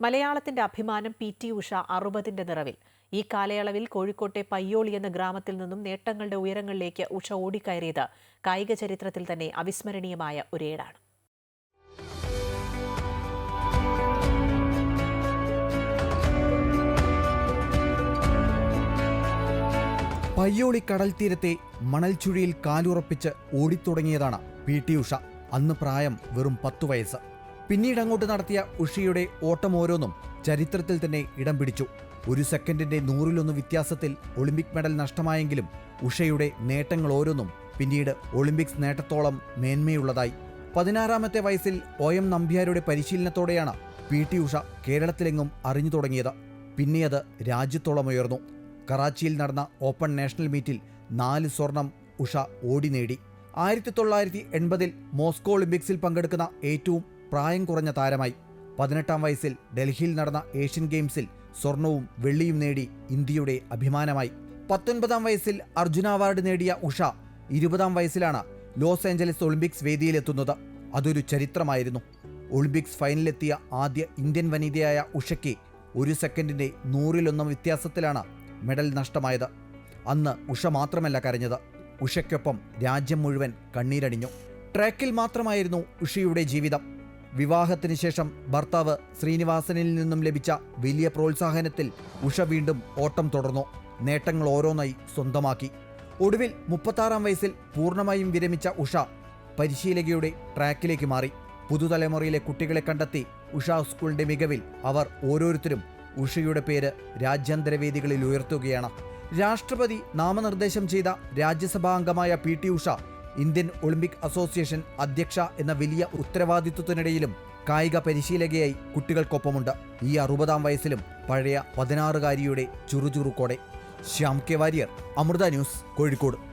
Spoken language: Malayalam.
മലയാളത്തിന്റെ അഭിമാനം പി ടി ഉഷ അറുപതിന്റെ നിറവിൽ. ഈ കാലയളവിൽ കോഴിക്കോട്ടെ പയ്യോളി എന്ന ഗ്രാമത്തിൽ നിന്നും നേട്ടങ്ങളുടെ ഉയരങ്ങളിലേക്ക് ഉഷ ഓടിക്കയറിയത് കായിക ചരിത്രത്തിൽ തന്നെ അവിസ്മരണീയമായ ഒരേടാണ് പയ്യോളി കടൽ തീരത്തെ മണൽ ചുഴിയിൽ കാലുറപ്പിച്ച് ഓടിത്തുടങ്ങിയതാണ് പി ടി ഉഷ. അന്ന് പ്രായം വെറും പത്തു വയസ്സ്. പിന്നീട് അങ്ങോട്ട് നടത്തിയ ഉഷിയുടെ ഓട്ടം ഓരോന്നും ചരിത്രത്തിൽ തന്നെ ഇടം പിടിച്ചു. ഒരു സെക്കൻഡിന്റെ നൂറിലൊന്ന് വ്യത്യാസത്തിൽ ഒളിമ്പിക് മെഡൽ നഷ്ടമായെങ്കിലും ഉഷയുടെ നേട്ടങ്ങൾ ഓരോന്നും പിന്നീട് ഒളിമ്പിക്സ് നേട്ടത്തോളം മേന്മയുള്ളതായി. പതിനാറാമത്തെ വയസ്സിൽ ഒ എം നമ്പ്യാരുടെ പരിശീലനത്തോടെയാണ് പി ടി ഉഷ കേരളത്തിലെങ്ങും അറിഞ്ഞു തുടങ്ങിയത്. പിന്നെ അത് രാജ്യത്തോളം ഉയർന്നു. കറാച്ചിയിൽ നടന്ന ഓപ്പൺ നാഷണൽ മീറ്റിൽ നാല് സ്വർണം ഉഷ ഓടി നേടി. ആയിരത്തി തൊള്ളായിരത്തി എൺപതിൽ മോസ്കോ ഒളിമ്പിക്സിൽ പങ്കെടുക്കുന്ന ഏറ്റവും പ്രായം കുറഞ്ഞ താരമായി. പതിനെട്ടാം വയസ്സിൽ ഡൽഹിയിൽ നടന്ന ഏഷ്യൻ ഗെയിംസിൽ സ്വർണവും വെള്ളിയും നേടി ഇന്ത്യയുടെ അഭിമാനമായി. പത്തൊൻപതാം വയസ്സിൽ അർജുന അവാർഡ് നേടിയ ഉഷ ഇരുപതാം വയസ്സിലാണ് ലോസ് ഏഞ്ചലസ് ഒളിമ്പിക്സ് വേദിയിലെത്തുന്നത്. അതൊരു ചരിത്രമായിരുന്നു. ഒളിമ്പിക്സ് ഫൈനലിലെത്തിയ ആദ്യ ഇന്ത്യൻ വനിതയായ ഉഷയ്ക്ക് ഒരു സെക്കൻഡിന്റെ നൂറിലൊന്നും വ്യത്യാസത്തിലാണ് മെഡൽ നഷ്ടമായത്. അന്ന് ഉഷ മാത്രമല്ല കരഞ്ഞത്. ഉഷയ്ക്കൊപ്പം രാജ്യം മുഴുവൻ കണ്ണീരടിഞ്ഞു ട്രാക്കിൽ മാത്രമായിരുന്നു ഉഷയുടെ ജീവിതം. വിവാഹത്തിന് ശേഷം ഭർത്താവ് ശ്രീനിവാസനിൽ നിന്നും ലഭിച്ച വലിയ പ്രോത്സാഹനത്തിൽ ഉഷ വീണ്ടും ഓട്ടം തുടർന്നു. നേട്ടങ്ങൾ ഓരോന്നായി സ്വന്തമാക്കി. ഒടുവിൽ മുപ്പത്താറാം വയസ്സിൽ പൂർണമായും വിരമിച്ച ഉഷ പരിശീലകയുടെ ട്രാക്കിലേക്ക് മാറി. പുതുതലമുറയിലെ കുട്ടികളെ കണ്ടെത്തി ഉഷ സ്കൂളിന്റെ മികവിൽ അവർ ഓരോരുത്തരും ഉഷയുടെ പേര് രാജ്യാന്തര വേദികളിൽ ഉയർത്തുകയാണ്. രാഷ്ട്രപതി നാമനിർദ്ദേശം ചെയ്ത രാജ്യസഭാ അംഗമായ P T Usha Indian Olympic association അധ്യക്ഷ എന്ന വലിയ ഉത്തരവാദിത്വത്തിനിടയിലും കായിക പരിശീലകയായി കുട്ടികൾക്കൊപ്പമുണ്ട്. ഈ അറുപതാം വയസ്സിലും പഴയ പതിനാറുകാരിയുടെ ചുറുചുറുക്കോടെ. Shyam K Warrier Amrita news Kozhikode.